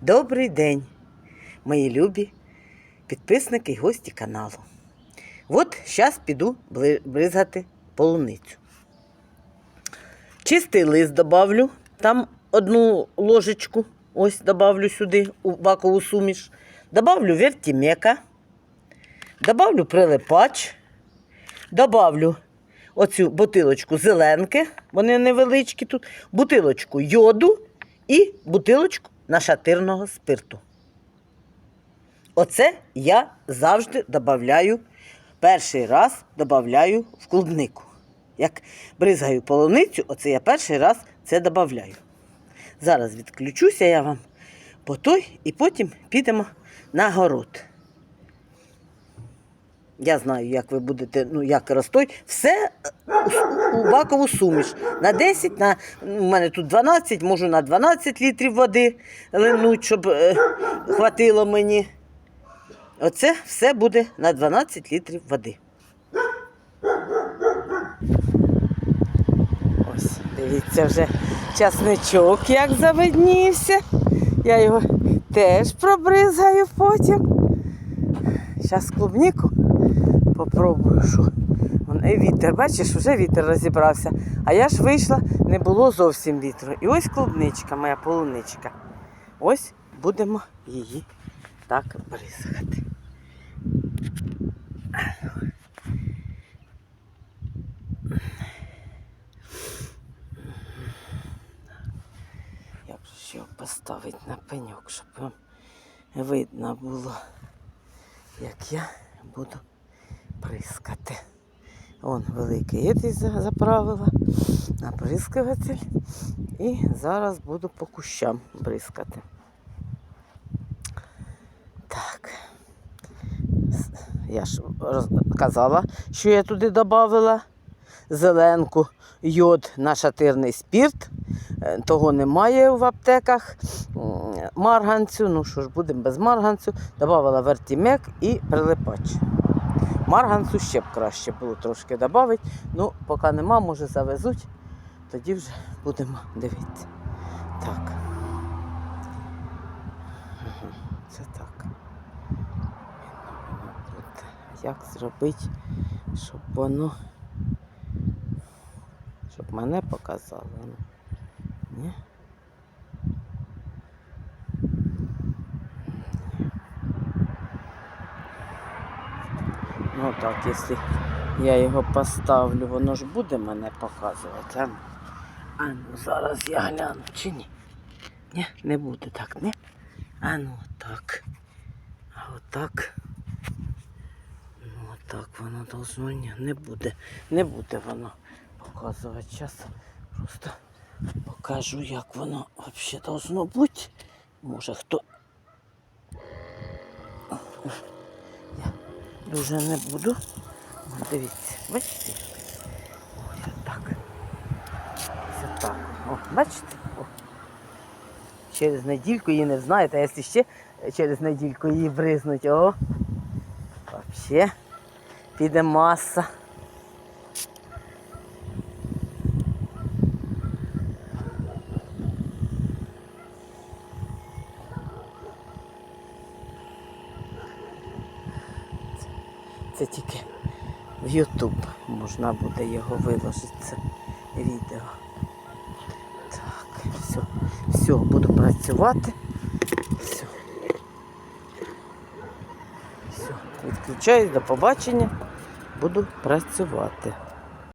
Добрий день, мої любі підписники і гості каналу. От зараз піду бризгати полуницю. Чистий лист добавлю, там одну ложечку, ось добавлю сюди у бакову суміш. Добавлю вертімека, добавлю прилипач, добавлю оцю бутилочку зеленки, вони невеличкі тут, бутилочку йоду і бутилочку нашатирного спирту. Оце я завжди додаю, перший раз додаю в клубнику. Як бризгаю полуницю, оце я перший раз це додаю. Зараз відключуся я вам по той і потім підемо на город. Я знаю, як ви будете, ну як розтой. Все у, у бакову суміш. На 10, на, у мене тут 12, можу на 12 літрів води линуть, щоб е, хватило мені. Оце все буде на 12 літрів води. Ось, дивіться, вже часничок як завиднівся. Я його теж пробризгаю потім. Зараз клубніку попробую, що. І вітер, бачиш, вже вітер розібрався. А я ж вийшла, не було зовсім вітру. І ось клубничка, моя полуничка. Ось будемо її так бризгати. Як же його поставити на пеньок, щоб вам видно було, як я буду прискати. Вон великий єдий заправила на бризкаватель. І зараз буду по кущам бризкати. Так. Я ж казала, що я туди додавала зеленку, йод, нашатирний спірт. Е, Того немає в аптеках. Марганцю, ну що ж, будемо без марганцю. Добавила вертімек і прилипач. Марганцю ще б краще було трошки додати. Ну, поки нема, може завезуть, тоді вже будемо дивитися. Так. Це так. Як зробити, щоб воно. Щоб мене показало. Ні? Ну так, якщо я його поставлю, воно ж буде мене показувати. А, а ну зараз я гляну, чи ні? Ні, не буде так, не? А ну отак. А отак. Ну отак воно должно ні, не буде. Не буде воно показувати. Зараз просто покажу, як воно взагалі должно бути. Може хто. Дуже не буду. О, Дивіться, бачите? Ось так. Ось так. О, бачите? О. Через недільку її не знаєте, а якщо ще через недільку її бризнуть, о, взагалі піде маса. Це тільки в Ютуб можна буде його виложити, це відео. Так, все, все, буду працювати. Все. Все, відключаюсь, до побачення. Буду працювати.